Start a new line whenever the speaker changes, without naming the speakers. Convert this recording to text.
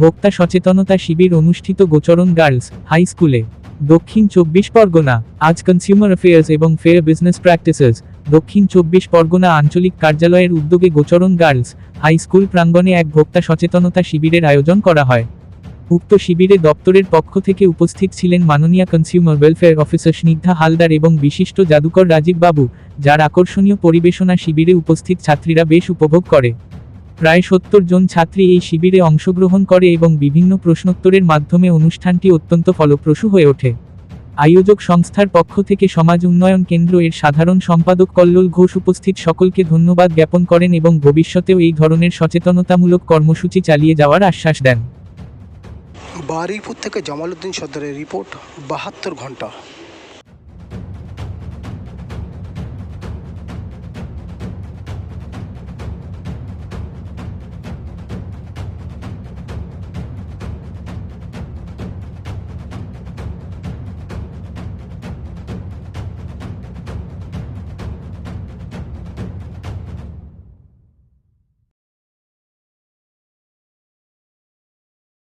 ভোক্তা সচেতনতা শিবির অনুষ্ঠিত গোচরণ গার্লস হাই স্কুলে। দক্ষিণ চব্বিশ পরগনা, আজ কনজিউমার অ্যাফেয়ার্স এবং fair business practices Dakshin Chabbish Pargana আঞ্চলিক কার্যালয়ের উদ্যোগে গোচরণ গার্লস হাই স্কুল প্রাঙ্গণে এক ভোক্তা সচেতনতা শিবিরের আয়োজন করা হয়। উক্ত শিবিরে দপ্তরের পক্ষ থেকে উপস্থিত ছিলেন মাননীয় consumer welfare officer Snigdha Haldar এবং বিশিষ্ট জাদুকর রাজীব বাবু, যার আকর্ষণীয় পরিবেশনা শিবিরে উপস্থিত ছাত্রীরা বেশ উপভোগ করে। প্রায় সত্তর জন ছাত্রী এই শিবিরে অংশগ্রহণ করে এবং বিভিন্ন প্রশ্নোত্তরের মাধ্যমে অনুষ্ঠানটি অত্যন্ত ফলপ্রসূ হয়ে ওঠে। আয়োজক সংস্থার পক্ষ থেকে সমাজ উন্নয়ন কেন্দ্র এর সাধারণ সম্পাদক কল্লোল ঘোষ উপস্থিত। সকলকে ধন্যবাদ জ্ঞাপন করেন এবং ভবিষ্যতেও এই ধরনের সচেতনতামূলক কর্মসূচি চালিয়ে যাওয়ার আশ্বাস দেন।
বারুইপুর থেকে জামালউদ্দিন সর্দারের রিপোর্ট, বাহাত্তর ঘণ্টা